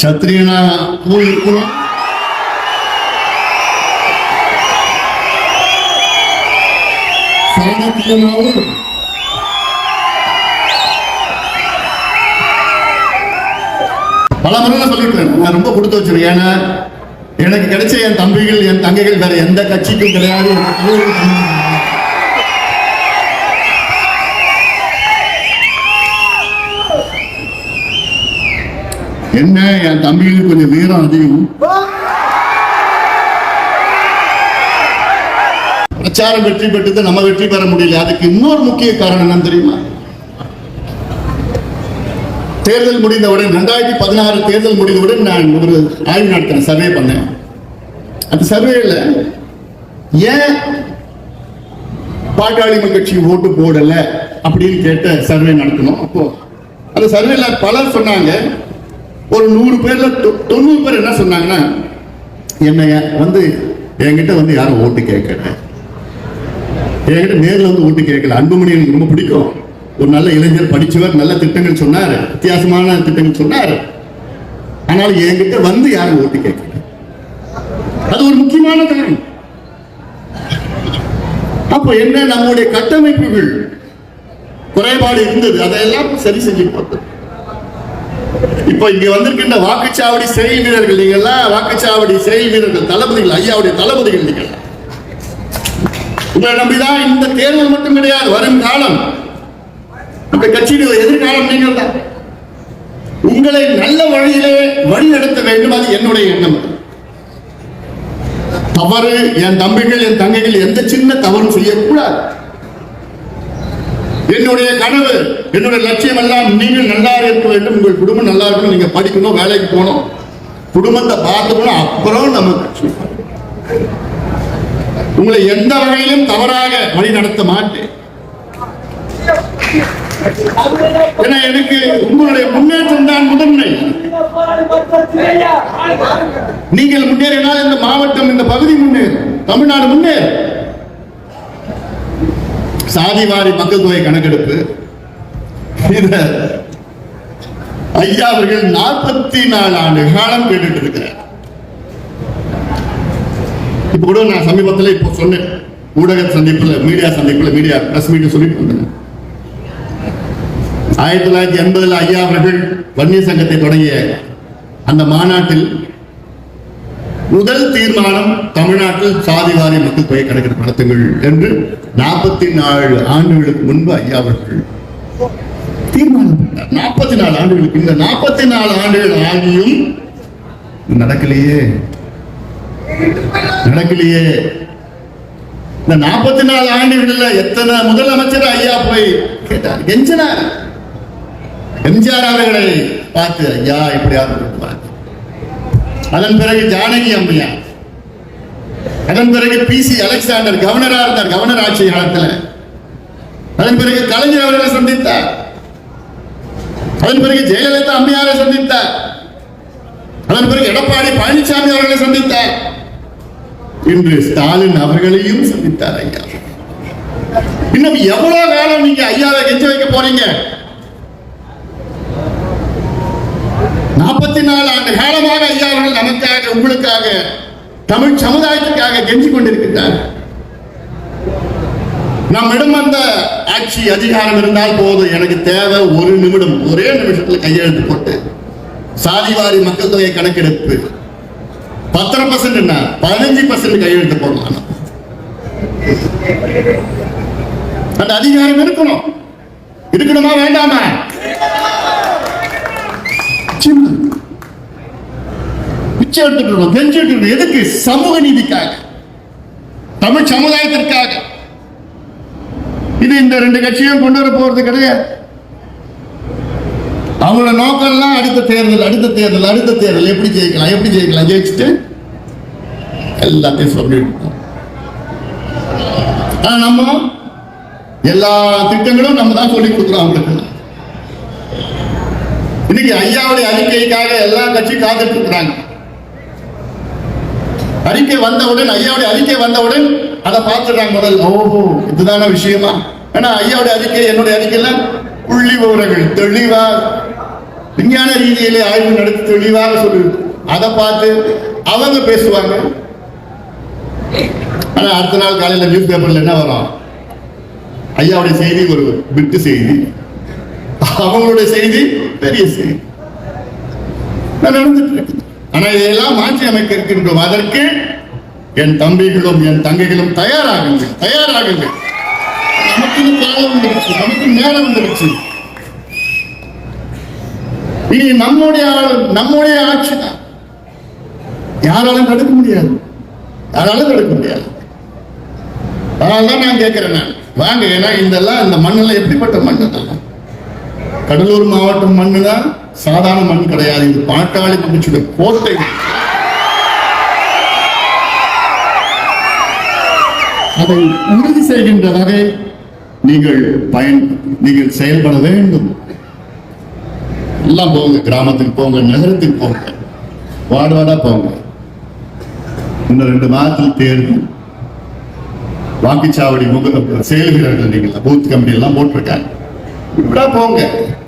சத்ரியனா இருக்கணும் சாணக்கியமாகவும் இருக்கணும். பல முறை சொல்லிட்டு சொல்லிட்டேன். நான் ரொம்ப கொடுத்து வச்சிருக்கேன். ஏன்னா எனக்கு கிடைச்ச என் தம்பிகள் என் தங்கைகள் வேற எந்த கட்சிக்கும் கிடையாது எனக்கு தலைவர்கள் கிடையாது. என்ன என் தம்பிகளுக்கு கொஞ்சம் வீரம் அதிகம்? பிரச்சாரம் வெற்றி பெற்றது நம்ம வெற்றி பெற முடியல. அதுக்கு இன்னொரு முக்கிய காரணம் என்னன்னு தெரியுமா? தேர்தல் முடிந்தவுடன் ரெண்டாயிரத்தி பதினாறு தேர்தல் முடிந்தவுடன் நான் ஒரு ஆய்வு நடத்தின சர்வே பண்ணேன். அந்த சர்வேல ஏன் பாட்டாளி கட்சி ஓட்டு போடல அப்படின்னு கேட்ட சர்வே நடத்தணும். அப்போ அந்த சர்வேல பலர் சொன்னாங்க ஒரு நூறு பேர்ல தொ- தொண்ணூறு பேர் என்ன சொன்னாங்கன்னா என்னைய வந்து என்கிட்ட வந்து யாரும் ஓட்டு கேட்கல. என்கிட்ட நேரில் வந்து ஓட்டு கேட்கல. அன்புமணி எனக்கு ரொம்ப பிடிக்கும். ஒரு நல்ல இளைஞர் படிச்சவர் நல்ல திட்டங்கள் சொன்னார். வித்தியாசமான திட்டங்கள் சொன்னார். ஆனால் என்கிட்ட வந்து யாரும் ஓட்டு கேட்கல. அது ஒரு முக்கியமான காரணம். அப்ப என்ன? நம்முடைய கட்டமைப்புகள் குறைபாடு இருந்தது. அதையெல்லாம் சரி செஞ்சு பார்த்தோம். இப்ப இங்க வந்திருக்கின்ற வாக்குச்சாவடி சிறை வீரர்கள் நீங்க எல்லாம் வாக்குச்சாவடி சிறை வீரர்கள் தளபதிகள் ஐயாவுடைய தளபதிகள் நீங்கள். உங்களை நம்பிதான் இந்த தேர்தல் மட்டும் கிடையாது வரும் காலம். இந்த கட்சியின் எதிர்காலம் நீங்கள் தான். உங்களை நல்ல வழியிலே வழி நடத்த வேண்டும் அது என்னுடைய எண்ணம். தவறு என் தம்பிகள் என் தங்கைகள் எந்த சின்ன தவறும் செய்யக்கூடாது. என்னுடைய கனவு என்னுடைய லட்சியம் எல்லாம் நீங்கள் நல்லா இருக்க வேண்டும் உங்கள் குடும்பம் நல்லா இருக்கணும் நீங்க படிக்கணும் வேலைக்கு போகணும். குடும்பத்தை பார்த்துக்கணும் அப்புறம் நம்ம கட்சி உங்களை எந்த வகையிலும் தவறாக வழி நடத்த மாட்டேன். ஏன்னா எனக்கு உங்களுடைய முன்னேற்றம் தான் முதன்மை. நீங்கள் முன்னேறினால் இந்த மாவட்டம் இந்த பகுதி முன்னேறும். தமிழ்நாடு முன்னேறும். சாதிவாரி மக்கள் தொகை கணக்கெடுப்பு. இத ஐயா அவர்கள் நாற்பத்தி நாலு ஆண்டு காலம் கேட்டுட்டு இருக்கிறார் இப்ப கூட நான் சமீபத்தில் இப்போ சொன்னேன். ஊடக சந்திப்புல மீடியா சந்திப்புல மீடியா பிரஸ் மீட் சொல்லிட்டு இருந்தேன் ஆயிரத்தி தொள்ளாயிரத்தி எண்பதுல ஐயா அவர்கள் வன்னிய சங்கத்தை தொடங்கிய அந்த மாநாட்டில் முதல் தீர்மானம் தமிழ்நாட்டில் சாதிவாரி மக்கள் தொகை கணக்கெடுப்பு நடத்துங்கள் என்று நாற்பத்தி நாலு ஆண்டுகளுக்கு முன்பு ஐயா அவர்கள் தீர்மானம் நாற்பத்தி நாலு ஆண்டுகளுக்கு இந்த நாற்பத்தி நாலு ஆண்டுகள் ஆகியும் நடக்கலையே. நடக்கலையே. இந்த நாற்பத்தி நாலு ஆண்டுகள்ல எத்தனை முதலமைச்சர் ஐயா போய் கேட்டார்? கெஞ்சினார். எம்ஜிஆர் அவர்களை பார்த்து ஐயா இப்படியாவது அதன் பிறகு ஜானகி அம்மையார். அதன் பிறகு பி சி அலெக்சாண்டர் கவர்னரா இருந்தார் கவர்னர் ஆட்சி காலத்தில். அதன் பிறகு கலைஞர் அவர்களை சந்தித்தார். அதன் பிறகு ஜெயலலிதா அம்மையாரை சந்தித்தார். அதன் பிறகு எடப்பாடி பழனிசாமி அவர்களை சந்தித்தார். இன்று ஸ்டாலின் அவர்களையும் சந்தித்தார் ஐயா. இன்னும் எவ்வளவு காலம் நீங்க ஐயாவை கெஞ்ச வைக்க போறீங்க? நாற்பத்தி நாலு ஆண்டு காலமாக ஐயா அவர்கள் நமக்காக உங்களுக்காக தமிழ் சமுதாயத்துக்காக கெஞ்சி கொண்டிருக்கிறார் நம்மிடம் அந்த ஆட்சி அதிகாரம் இருந்தால் போதும். எனக்கு தேவை ஒரு நிமிடம் ஒரே நிமிஷத்துல கையெழுத்து போட்டு சாதிவாரி மக்கள் தொகை கணக்கெடுப்பு. பத்தரை பர்சன்ட் என்ன? பதினஞ்சு பர்சன்ட் கையெழுத்து போடலாம். அந்த அதிகாரம் இருக்கணும். இருக்கணுமா வேண்டாமா? நிச்சயமா. பிச்சை எடுத்துட்டு இருக்கோம், எதுக்கு? சமூக நீதிக்காக. தமிழ் சமுதாயத்திற்காக. இது இந்த ரெண்டு கட்சியும் கொண்டு வர போறது கிடையாது. அவங்களோட நோக்கம் எல்லாம் அடுத்த தேர்தல் அடுத்த தேர்தல் அடுத்த தேர்தல். எப்படி ஜெயிக்கலாம் எப்படி ஜெயிக்கலாம்? ஜெயிச்சுட்டு எல்லாத்தையும் சொல்லிட்டு இருக்கோம். ஆனா நம்ம எல்லா திட்டங்களும் நம்ம தான் சொல்லி கொடுக்குறோம் அவங்களுக்கு. இன்னைக்கு ஐயாவுடைய அறிக்கைக்காக எல்லா கட்சியும் காத்துட்டு இருக்கிறாங்க. அறிக்கை வந்தவுடன் ஐயாவுடைய அறிக்கை வந்தவுடன் அதை பார்த்துடுறாங்க முதல் ஓஹோ இதுதான விஷயமா? ஏன்னா ஐயாவுடைய அறிக்கை என்னுடைய அறிக்கையில புள்ளி விவரங்கள் தெளிவா விஞ்ஞான ரீதியிலே ஆய்வு நடத்தி தெளிவாக சொல்லு அதை பார்த்து அவங்க பேசுவாங்க. ஆனா அடுத்த நாள் காலையில நியூஸ் பேப்பர்ல என்ன வரும்? ஐயாவுடைய செய்தி ஒரு பிட்டு செய்தி. அவங்களுடைய செய்தி பெரிய செயல். நான் நடந்துட்டு இருக்கு ஆனா இதையெல்லாம் மாற்றி அமைக்க இருக்கின்றோம். அதற்கு என் தம்பிகளும் என் தங்கைகளும் தயாராகுங்கள் தயாராகுங்கள் நமக்கு காலம் வந்துருச்சு நமக்கு நேரம் வந்துருச்சு இனி நம்முடைய நம்முடைய ஆட்சி தான். யாராலும் தடுக்க முடியாது. யாராலும் தடுக்க முடியாது. அதனால தான் நான் கேட்கிறேன் நான். வாங்க ஏன்னா இதெல்லாம் இந்த மண்ணெல்லாம் எப்படிப்பட்ட மண் இதெல்லாம் கடலூர் மாவட்டம் மண்ணு தான் சாதாரண மண் கிடையாது. இது பாட்டாளி மகிழ்ச்சியுடைய கோட்டை. அதை உறுதி செய்கின்ற வகை நீங்கள் பயன் நீங்கள் செயல்பட வேண்டும். எல்லாம் போங்க. கிராமத்துக்கு போங்க. நகரத்துக்கு போங்க. வார்டு வார்டா போங்க. இன்னும் ரெண்டு மாதத்தில் தேர்தல் வாக்குச்சாவடி முக செயல்கிறார்கள் நீங்கள் பூத் கமிட்டி எல்லாம் போட்டிருக்காங்க. இப்படா போங்க.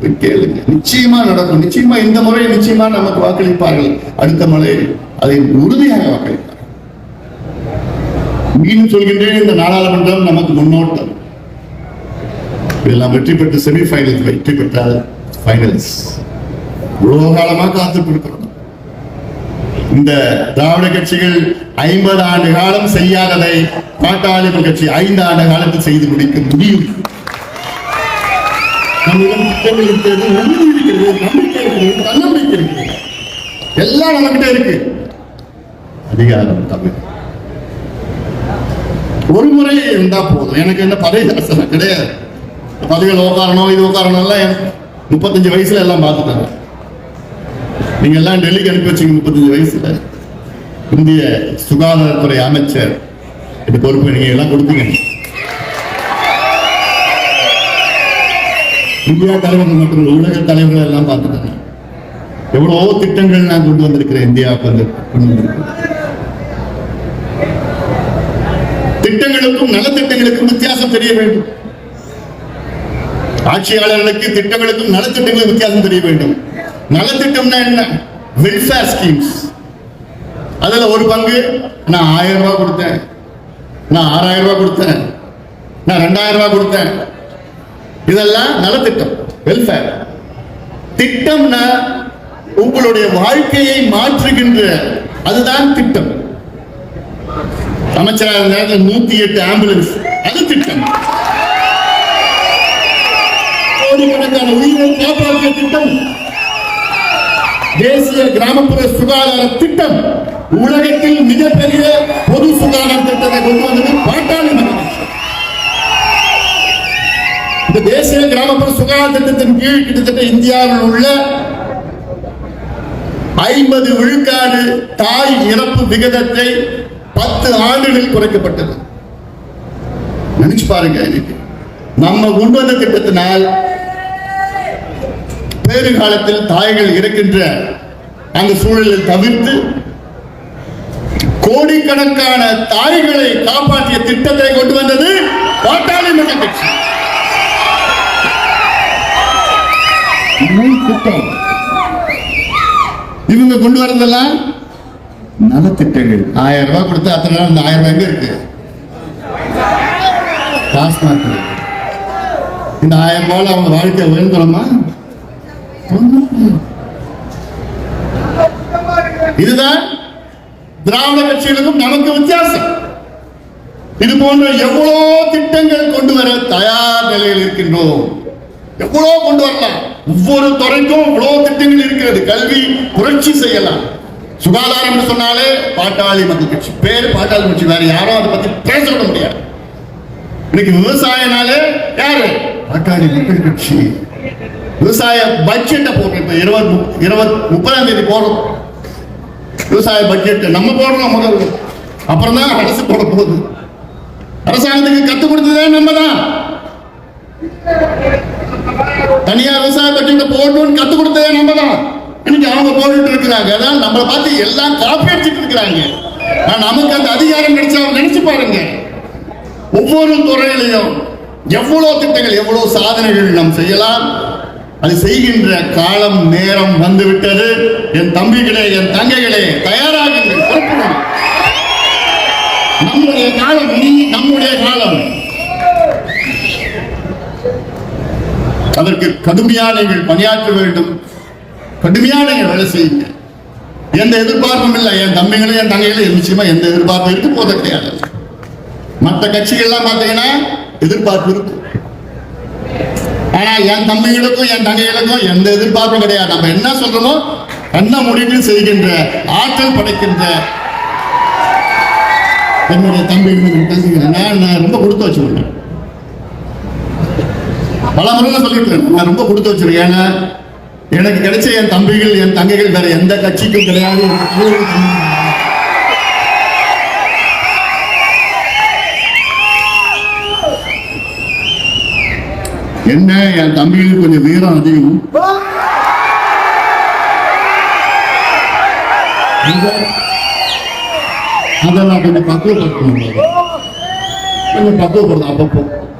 போய் கேளுங்க. நிச்சயமா நடக்கும். நிச்சயமா இந்த முறை நிச்சயமா நமக்கு வாக்களிப்பார்கள். அடுத்த முறை அதை உறுதியாக வாக்களிப்பார்கள். மீண்டும் சொல்கின்றேன் இந்த நாடாளுமன்றம் நமக்கு முன்னோட்டம். இதெல்லாம் வெற்றி பெற்று செமிஃபைனல் வெற்றி பெற்றால் ஃபைனல்ஸ் இவ்வளவு காலமா காத்துட்டு இந்த திராவிட கட்சிகள் ஐம்பது ஆண்டு காலம் செய்யாததை பாட்டாளிகள் கட்சி ஐந்து ஆண்டு காலத்தில் செய்து முடிக்க முடியும். நம்மிடம் இருக்கிறது உறுதி இருக்கிறது நம்பிக்கை இருக்கிறது தன்னம்பிக்கை இருக்கிறது. எல்லாம் நம்மகிட்ட இருக்கு. அதிகாரம் தமிழ். ஒரு முறை இருந்தா போதும். எனக்கு என்ன பதவி ஆசை கிடையாது. பதவியில் உட்காரணும் இது உட்காரணும் எல்லாம் முப்பத்தஞ்சு வயசுல எல்லாம் பார்த்துட்டாங்க. நீங்க எல்லாம் டெல்லிக்கு அனுப்பி வச்சீங்க முப்பத்தஞ்சு வயசுல. இந்திய சுகாதாரத்துறை அமைச்சர் இந்த பொறுப்பு நீங்க எல்லாம் கொடுத்தீங்க. இந்தியா தலைவர்கள் மற்றும் உலக தலைவர்கள் எல்லாம் பார்த்துட்டாங்க. எவ்வளவோ திட்டங்கள் நான் கொண்டு வந்திருக்கிறேன் இந்தியாவுக்கு வந்து கொண்டு வந்திருக்கிறேன். திட்டங்களுக்கும் நலத்திட்டங்களுக்கும் வித்தியாசம் தெரிய வேண்டும். ஆட்சியாளர்களுக்கு திட்டங்களுக்கும் நலத்திட்டங்களுக்கும் வித்தியாசம் தெரிய வேண்டும். நலத்திட்டம்னா என்ன? வெல்ஃபேர் ஸ்கீம்ஸ் அதுல ஒரு பங்கு நான் ஆயிரம் ரூபாய் கொடுத்தேன். நான் ஆறாயிரம் ரூபாய் கொடுத்தேன். நான் ரெண்டாயிரம் ரூபாய் கொடுத்தேன். இதெல்லாம் நலத்திட்டம் வெல்ஃபேர் திட்டம்னா உங்களுடைய வாழ்க்கையை மாற்றுகின்ற அதுதான் திட்டம். அமைச்சராக இருந்தாங்க நூத்தி எட்டு ஆம்புலன்ஸ் அது திட்டம். கோடிக்கணக்கான உயிரை காப்பாற்றிய திட்டம். தேசிய கிராமப்புற சுகாதார திட்டம். உலகத்தில் மிகப்பெரிய பொது சுகாதார திட்டத்தை கொண்டு வந்தது பாட்டாளி மக்கள் இந்த தேசிய கிராமப்புற சுகாதார திட்டத்தின் கீழ் கிட்டத்தட்ட இந்தியாவில் உள்ள ஐம்பது விழுக்காடு தாய் இறப்பு விகிதத்தை பத்து ஆண்டுகளில் குறைக்கப்பட்டது. நினைச்சு பாருங்க நம்ம கொண்டு வந்த திட்டத்தினால் பேறு காலத்தில் தாய்கள் இருக்கின்ற அந்த சூழலை தவிர்த்து கோடிக்கணக்கான தாய்களை காப்பாற்றிய திட்டத்தை கொண்டு வந்தது பாட்டாளி மக்கள் கட்சி. திட்டம் இவங்க கொண்டு வரதெல்லாம் நலத்திட்டங்கள். ஆயிரம் ரூபாய் கொடுத்தா அத்தனை நாள் இந்த ஆயிரம் ரூபாய் எங்க இருக்கு? டாஸ்மாக் இந்த ஆயிரம் ரூபாயில அவங்க வாழ்க்கை உயர்ந்துடுமா இதுதான் திராவிட கட்சிகளுக்கும் நமக்கு வித்தியாசம். இது போன்ற எவ்வளோ திட்டங்கள் கொண்டு வர தயார் நிலையில் இருக்கின்றோம். எவ்வளோ கொண்டு வரலாம்? ஒவ்வொரு துறைக்கும் இவ்வளவு திட்டங்கள் இருக்கிறது. கல்வி புரட்சி செய்யலாம். சுகாதாரம் சொன்னாலே பாட்டாளி மக்கள் கட்சி. பேர் பாட்டாளி கட்சி வேற யாரும் அதை பத்தி பேச விட முடியாது. இன்னைக்கு விவசாயனாலே யாரு? பாட்டாளி மக்கள் கட்சி. விவசாய பட்ஜெட்டை போட்டு இப்ப இருபது இருபது முப்பதாம் தேதி போடுறோம். விவசாய பட்ஜெட் நம்ம போடுறோம் முதல் அப்புறம் தான் அரசு போட போகுது. அரசாங்கத்துக்கு கத்து கொடுத்ததே நம்ம தான். தனியார் விவசாயத்தை போடணும்னு கத்து கொடுத்ததே நம்ம தான் இன்னைக்கு அவங்க போட்டுட்டு இருக்கிறாங்க. அதான் நம்மளை பார்த்து எல்லாம் காப்பி அடிச்சுட்டு இருக்கிறாங்க நமக்கு அந்த அதிகாரம் கிடைச்சா நினைச்சு பாருங்க. ஒவ்வொரு துறையிலையும் எவ்வளவு திட்டங்கள் எவ்வளவு சாதனைகள் நாம் செய்யலாம். அது செய்கின்ற காலம் நேரம் வந்துவிட்டது. என் தம்பிகளே என் தங்கைகளே தயாராகுங்கள். நம்முடைய காலம் நீ நம்முடைய காலம். அதற்கு கடுமையாக நீங்கள் பணியாற்ற வேண்டும். கடுமையாக நீங்கள் வேலை செய்யுங்க. எந்த எதிர்பார்ப்பும் இல்லை. என் தம்பிகளும் என் தங்கைகளும் நிச்சயமா எந்த எதிர்பார்ப்பும் இருக்கு போத கிடையாது. மற்ற கட்சிகள்லாம் பார்த்தீங்கன்னா எதிர்பார்ப்பு இருக்கும். ஆனா என் தம்பிகளுக்கும் என் தங்கைகளுக்கும் எந்த எதிர்பார்ப்பும் கிடையாது. நம்ம என்ன சொல்றோமோ என்ன முடிவு செய்கின்ற ஆற்றல் படைக்கின்ற என்னுடைய தம்பிகளும் தங்கைகள் நான் நான் ரொம்ப கொடுத்து வச்சுருக்கேன் பல முறை சொல்லிட்டு நான் ரொம்ப கொடுத்து வச்சிருக்கேன். ஏன்னா எனக்கு கிடைச்ச என் தம்பிகள் என் தங்கைகள் வேற எந்த கட்சிக்கும் கிடையாது. என்ன என் தம்பிகளுக்கு கொஞ்சம் வீரம் அதிகம்? அதை நான் கொஞ்சம் பக்குவப்படுத்தணும். கொஞ்சம் பக்குவப்படுத்தணும். அப்பப்போ.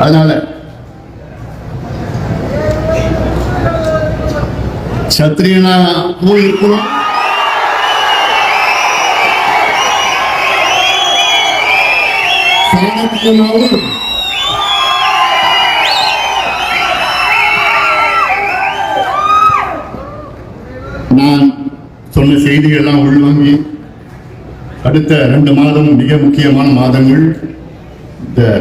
அதனால சத்திரியனா இருக்கணும் இருக்கணும். நான் சொன்ன செய்திகள் எல்லாம் உள்வாங்கி அடுத்த ரெண்டு மாதம் மிக முக்கியமான மாதங்கள்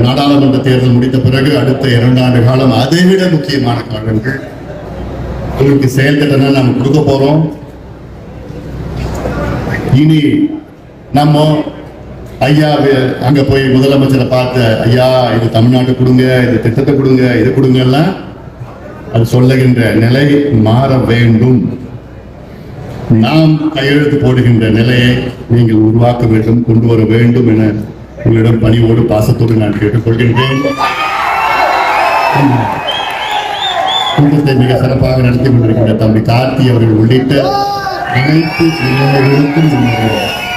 நாடாளுமன்ற தேர்தல் முடித்த பிறகு அடுத்த இரண்டு ஆண்டு காலம் அதை விட முக்கியமான காலங்கள். உங்களுக்கு செயல் திட்டங்களை நாம் கொடுக்க போறோம். இனி நம்ம ஐயா அங்க போய் முதலமைச்சரை பார்த்து ஐயா இது தமிழ்நாட்டு கொடுங்க இது திட்டத்தை கொடுங்க இது கொடுங்க எல்லாம் அது சொல்லுகின்ற நிலை மாற வேண்டும். நாம் கையெழுத்து போடுகின்ற நிலையை நீங்கள் உருவாக்க வேண்டும் கொண்டு வர வேண்டும் என உங்களிடம் பணிவோடு பாசத்தோடு நான் கேட்டுக்கொள்கின்றேன். கூட்டத்தை மிக சிறப்பாக நடத்தி கொண்டிருக்கின்ற தம்பி கார்த்தி அவர்கள் உள்ளிட்ட அனைத்து நிர்வாகிகளுக்கும்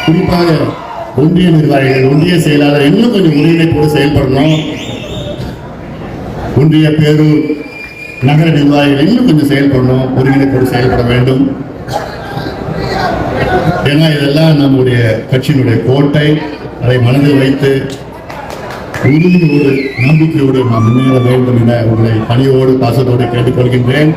குறிப்பாக ஒன்றிய நிர்வாகிகள் ஒன்றிய செயலாளர் இன்னும் கொஞ்சம் ஒருங்கிணைப்போடு செயல்படணும். ஒன்றிய பேரூர் நகர நிர்வாகிகள் இன்னும் கொஞ்சம் செயல்படணும் ஒருங்கிணைப்போடு செயல்பட வேண்டும். ஏன்னா இதெல்லாம் நம்முடைய கட்சியினுடைய கோட்டை. அதை மனதில் வைத்து உறுதியோடு நம்பிக்கையோடு நாம் முன்னேற வேண்டும் என உங்களை பணியோடு பாசத்தோடு கேட்டுக்கொள்கின்றேன்.